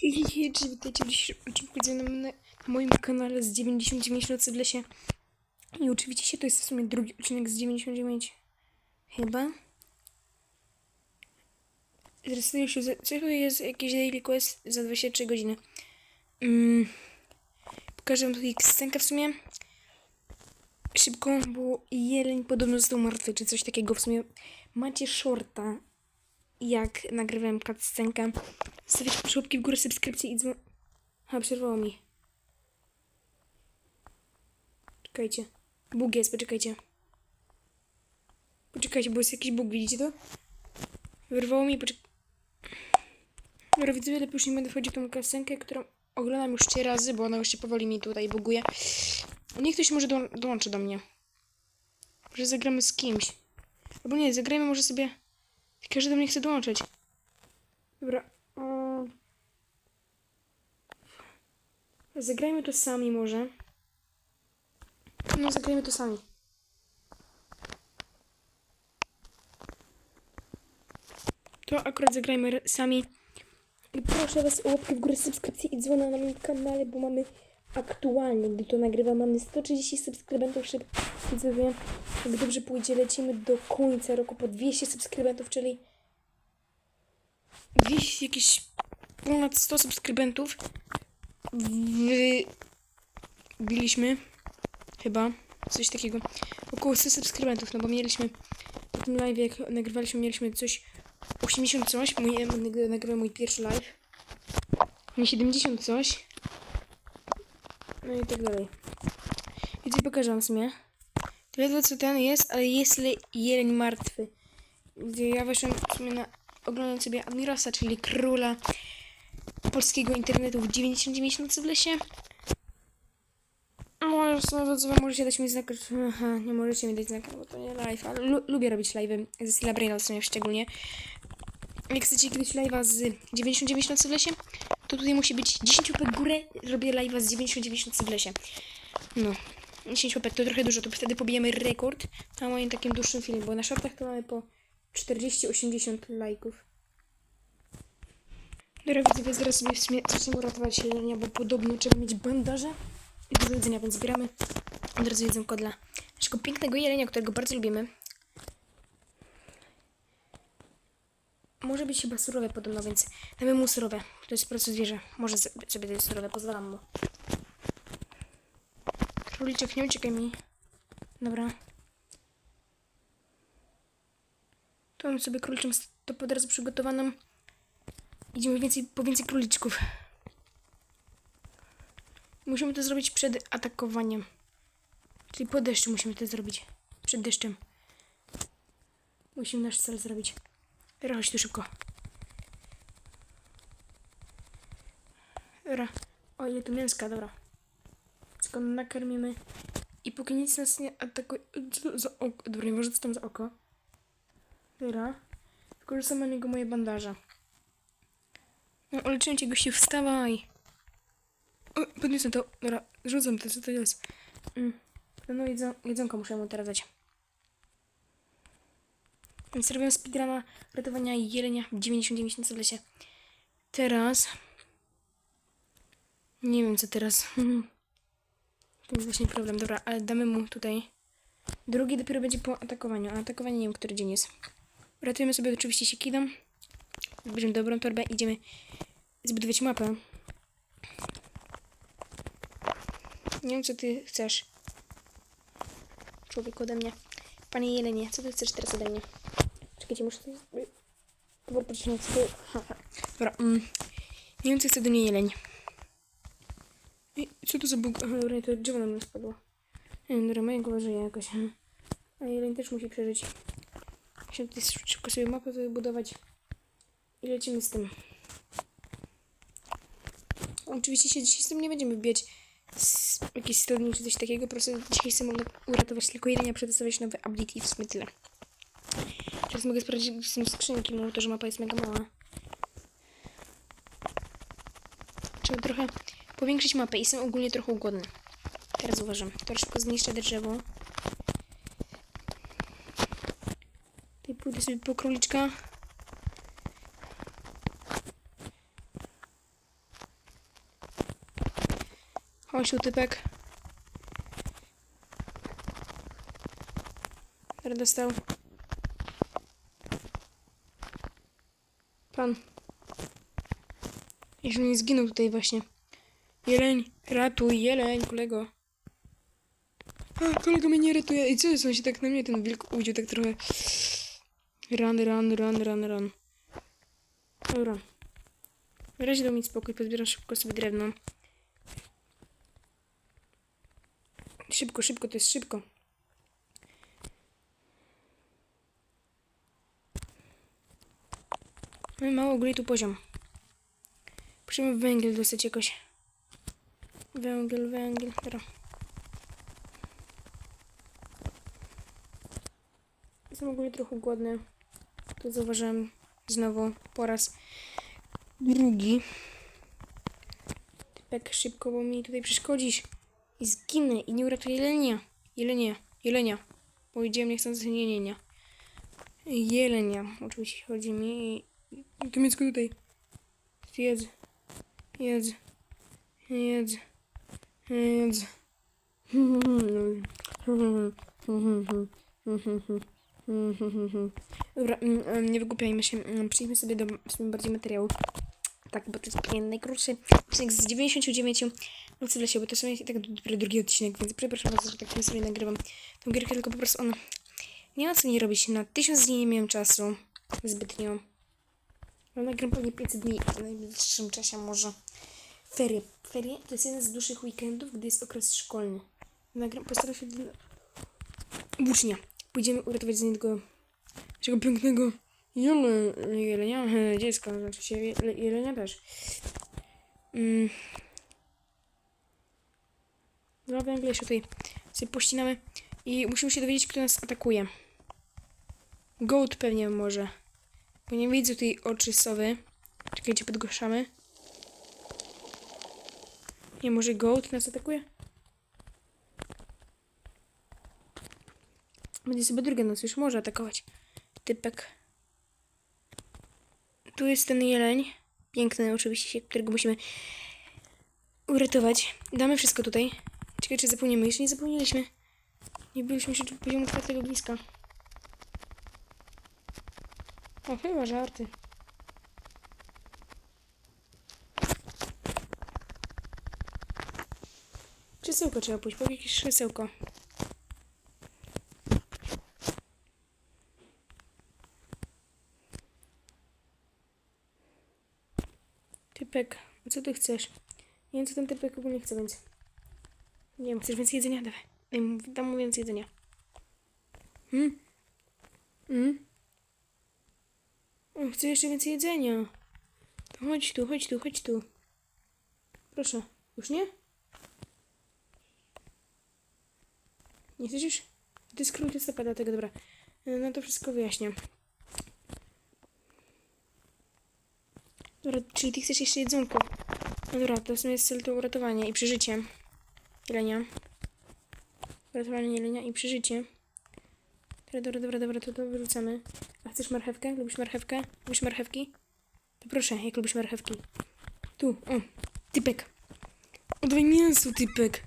Cześć, witajcie dzisiejszym odcinku na, moim kanale z 99 nocy w lesie. I oczywiście to jest w sumie drugi odcinek z 99. Chyba. Zrejestruję się, to jest jakiś daily quest za 23 godziny. Mm. Pokażę wam tutaj scenkę w sumie. Szybko, bo jeleń podobno został martwy, czy coś takiego. W sumie macie shorta jak nagrywałem cutscenkę. Stawiać łapki w górę, subskrypcję i dzwon... A, przerwało mi. Czekajcie. Bóg jest, poczekajcie. Poczekajcie, bo jest jakiś bóg, widzicie to? Wyrwało mi, poczek... Dobra, widzę, lepiej już nie będę wchodzić w tą cutscenkę, którą oglądam już trzy razy, bo ona już się powoli mi tutaj buguje. Niech ktoś może doł dołączy do mnie. Może zagramy z kimś. Albo nie, zagrajmy może sobie... Każdy do mnie chce dołączyć. Dobra. mm. Zagrajmy to sami może. No, zagrajmy to sami. To akurat zagrajmy sami. I proszę Was o łapkę w górę, subskrypcję i dzwona na moim kanale, bo mamy aktualnie, gdy to nagrywam, mamy 130 subskrybentów, żeby widzowie, jak dobrze pójdzie, lecimy do końca roku po 200 subskrybentów, czyli gdzieś jakieś ponad 100 subskrybentów wbiliśmy chyba coś takiego. Około 100 subskrybentów, no bo mieliśmy po tym live jak nagrywaliśmy mieliśmy coś 80 coś, mój, nag- nagrywałem mój pierwszy live. Nie 70 coś no i tak dalej więc ja pokażę wam w sumie to co ten jest, ale jest le- jeleń martwy gdzie ja weszłem w sumie na oglądam sobie Admirosa, czyli króla polskiego internetu w 99 nocy w lesie. No, to możecie dać mi znak. Aha, nie możecie mi dać znaka, bo to nie live, ale lu lubię robić live'y ze Celebrina w sumie szczególnie. Jak chcecie kiedyś live'a z 99 nocy w lesie, to tutaj musi być 10 łapek górę, robię live'a z 99 nocy w lesie. No, 10 łapek to trochę dużo, to wtedy pobijemy rekord na moim takim dłuższym filmie, bo na shortach to mamy po 40-80 lajków. Dobra, widzowie, zaraz sobie w sumie zaczniemy uratować jelenia, bo podobno trzeba mieć bandaże i dużo jedzenia, więc zbieramy od razu jedzonko dla naszego pięknego jelenia, którego bardzo lubimy. Może być chyba surowe podobno, więc damy mu surowe. To jest po prostu zwierzę. Może sobie dać surowe, pozwalam mu. Króliczek, nie uciekaj mi. Dobra. Tu mam sobie króliczą stopę od razu przygotowaną. Idziemy więcej, po więcej króliczków. Musimy to zrobić przed atakowaniem. Czyli po deszczu musimy to zrobić. Przed deszczem. Musimy nasz cel zrobić. Teraz chodź tu szybko. Dobra. O, ile tu mięska, dobra. Tylko nakarmimy. I póki nic nas nie atakuje... Co za oko? Dobra, nie może co tam za oko. Dobra. Wykorzystam na niego moje bandaże. No, uleczyłem cię, gościu, wstawaj. O, podniosę to. Dobra, rzucam to, co to jest. Mm. No, jedzą, jedzonko muszę mu teraz dać. Więc robię speedruna ratowania jelenia w 99 na lesie. Teraz... Nie wiem, co teraz. to jest właśnie problem. Dobra, ale damy mu tutaj... Drugi dopiero będzie po atakowaniu, a atakowanie nie wiem, który dzień jest. Ratujemy sobie oczywiście się kidą. Bierzemy dobrą torbę, idziemy zbudować mapę. Nie wiem, co ty chcesz. Człowiek ode mnie. Panie Jelenie, co ty chcesz teraz ode mnie? Czekajcie, muszę coś... Dobra, poczekaj. Haha. Dobra, mm. Nie wiem, co chce do niej Jeleń. Ej, co to za bóg? Aha, dobra, to drzewo na mnie spadło. Nie wiem, dobra, moja głowa żyje jakoś. A Jeleń też musi przeżyć. Musimy tutaj szybko sobie mapę wybudować. I lecimy z tym. Oczywiście się dzisiaj z tym nie będziemy wbijać z jakiejś studni czy coś takiego. Po prostu dzisiaj sobie mogę uratować tylko jelenia, przetestować nowe ability i w sumie tyle. Teraz mogę sprawdzić tym skrzynki, mimo to, że mapa jest mega mała. Trzeba trochę powiększyć mapę i jestem ogólnie trochę głodny. Teraz uważam. To szybko zniszczę drzewo. Tutaj pójdę sobie po króliczka. Chodź tu, typek. Dostał. Pan. Jeszcze nie zginął tutaj właśnie. Jeleń, ratuj, jeleń, kolego. A, kolega mnie nie ratuje. I co jest? On się tak na mnie, ten wilk uwidział tak trochę. Run, run, run, run, run. Dobra. Na razie dał mi spokój, pozbieram szybko sobie drewno. Szybko, szybko, to jest szybko. Mamy mało ogólnie tu poziom. Musimy węgiel dostać jakoś. Węgiel, węgiel, dobra. Jestem ogólnie trochę głodny. To zauważyłem znowu po raz drugi. Typek szybko, bo mi tutaj przeszkodzisz. I zginę i nie uratuję jelenia. Jelenia, jelenia. Powiedziałem niechcący nie, nie, nie. Jelenia. Oczywiście chodzi mi. To miecko tutaj. Jedz. Jedz. Jedz. Jedz. Dobra, mm, nie wygłupiajmy się. mm, Przejdźmy sobie do bardziej materiału. Tak, bo to jest pewien najkrótszy odcinek z 99 nocy w lesie, bo to są i tak dopiero drugi odcinek, więc przepraszam bardzo, że tak sobie nagrywam tą gierkę, tylko po prostu ona nie ma co nie robić. Na tysiąc dni nie miałem czasu zbytnio. No nagram pewnie 500 dni w najbliższym czasie może. Ferie. Ferie to jest jeden z dłuższych weekendów, gdy jest okres szkolny. Nagram, postaram się dla. Pójdziemy uratować z niego naszego pięknego jele, jelenia, dziecka, znaczy się je- jelenia też. Mm. Dwa węgle jeszcze tutaj sobie pościnamy i musimy się dowiedzieć, kto nas atakuje. Goat pewnie może. Bo nie widzę tutaj oczy sowy. Czekajcie, podgłaszamy. Nie, może Goat nas atakuje? Będzie sobie druga noc, już może atakować. Typek. Tu jest ten jeleń. Piękny oczywiście, którego musimy uratować. Damy wszystko tutaj. Ciekawe, czy zapomniemy. Jeszcze nie zapomnieliśmy. Nie byliśmy jeszcze poziomu czwartego bliska. O, chyba żarty. Krzesełko trzeba pójść, po jakieś krzesełko. Typek, a co ty chcesz? Nie wiem, co ten typek ogólnie chce, więc... Nie wiem, chcesz więcej jedzenia? Dawaj. Dam mu więcej jedzenia. Hmm? Hmm? O, chcę jeszcze więcej jedzenia. Chodź tu, chodź tu, chodź tu. Proszę. Już nie? Nie już? To jest król stopa, dlatego dobra. E, No to wszystko wyjaśnię. Dobra, czyli ty chcesz jeszcze jedzonko. No dobra, to w sumie jest cel to uratowanie i przeżycie. Jelenia. Uratowanie jelenia i przeżycie. Dobra, dobra, dobra, dobra, to to wyrzucamy. A chcesz marchewkę? Lubisz marchewkę? Lubisz marchewki? To proszę, jak lubisz marchewki. Tu, o, typek. Oddawaj mięso, typek.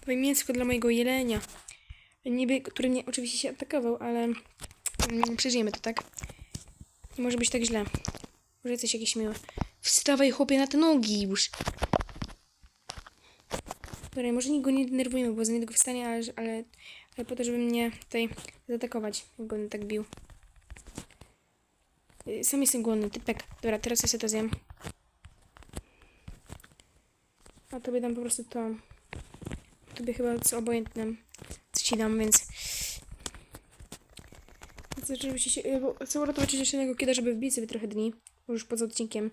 Dawaj mięsko dla mojego jelenia. Niby, który mnie oczywiście się atakował, ale mm, przeżyjemy to, tak? Nie może być tak źle. Może jesteś jakiś miły. Wstawaj, chłopie, na te nogi już. Dobra, może nikt go nie denerwujemy, bo za niedługo wstanie, ale, ale po to, żeby mnie tutaj zaatakować, jak on tak bił. Y, Sam jestem głodny, typek. Dobra, teraz ja sobie to zjem. A tobie dam po prostu to. Tobie chyba co obojętne. Co ci dam, więc... Chcę oczywiście się... y, Chcę uratować jeszcze jednego kieda, żeby wbić sobie trochę dni. Bo już poza odcinkiem.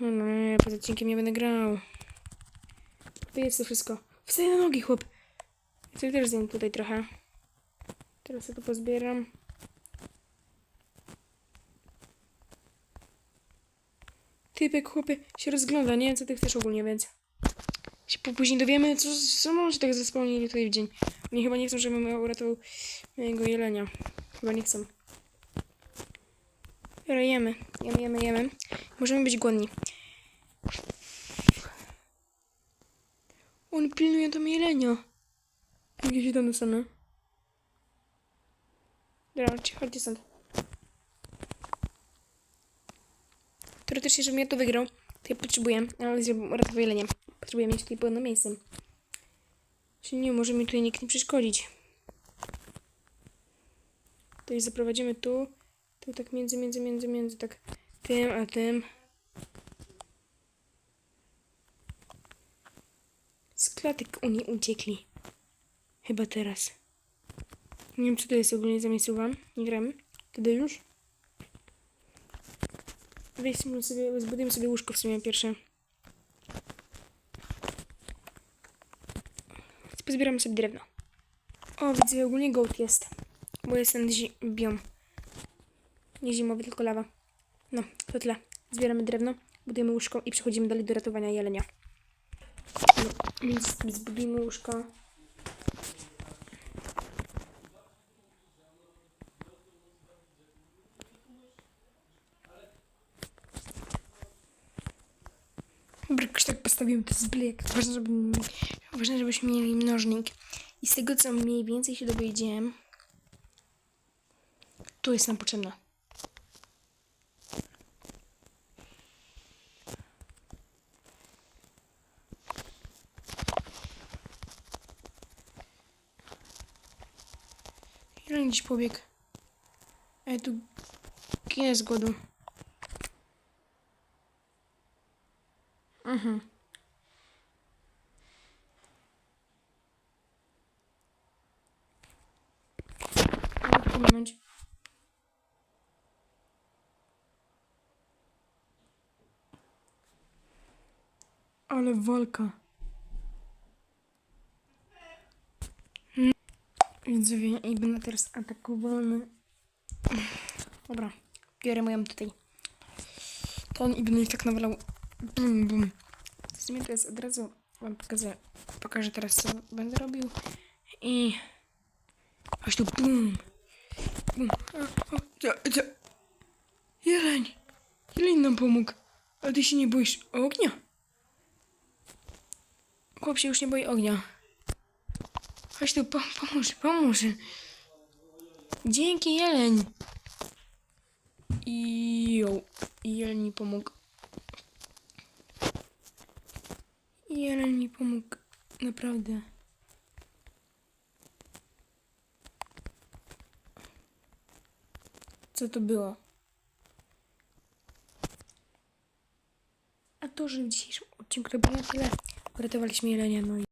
No nie, poza odcinkiem nie będę grał. To jest to wszystko. Wstaję na nogi, chłop. Chcę też z nim tutaj trochę. Teraz to pozbieram. Typek, chłopie, się rozgląda. Nie wiem, co ty chcesz ogólnie, więc się później dowiemy, co, co może tak zaspełnili tutaj w dzień. Oni chyba nie chcą, żebym ja uratował mojego jelenia. Chyba nie chcą. Dobra, jemy, jemy, jemy, jemy. Możemy być głodni. On pilnuje tam jelenia stronę. Dobra, chodźcie, chodźcie stąd. Teoretycznie, żebym ja to wygrał, to ja potrzebuję, ale uratować jelenie. Potrzebuję mieć tutaj pełne miejsce. Czyli nie może mi tutaj nikt nie przeszkodzić. Tutaj zaprowadzimy tu, tu tak między, między, między, między, tak tym, a tym. Z klatek oni uciekli. Chyba teraz. Nie wiem, co to jest ogólnie za miejscowa. Nie gramy. Kiedy już? Weźmy sobie, zbudujemy sobie łóżko w sumie pierwsze. Pozbieramy sobie drewno. O, widzę, ogólnie gołd jest. Bo jest ten zi- biom. Nie zimowy, tylko lawa. No, to tyle. Zbieramy drewno, budujemy łóżko i przechodzimy dalej do ratowania jelenia. No, więc zbudujmy łóżko. Dobra, postawiłem to z. Ważne, żeby, ważne, żebyśmy mieli mnożnik. I z tego, co mniej więcej się dowiedziałem, tu jest nam potrzebna. Ile gdzieś pobiegł? Ej, tu z głodu. Mhm. Momencie. Ale walka. Widzowie, i będę teraz atakowany. Dobra, biorę moją tutaj. Ton i będę ich tak nawalał. Bum, bum. W sumie teraz od razu wam pokażę, pokażę teraz, co będę robił. I... Chodź tu, bum. Bum. A, o, co, co? Jeleń. Jeleń nam pomógł. Ale ty się nie boisz ognia? Chłop się już nie boi ognia. Chodź tu, pom pomóż, pomóż. Dzięki, jeleń. I jo. Jeleń mi pomógł. Jeleń mi pomógł. Naprawdę. Co to było? A to, że w dzisiejszym odcinku to było na tyle. Uratowaliśmy jelenia, no i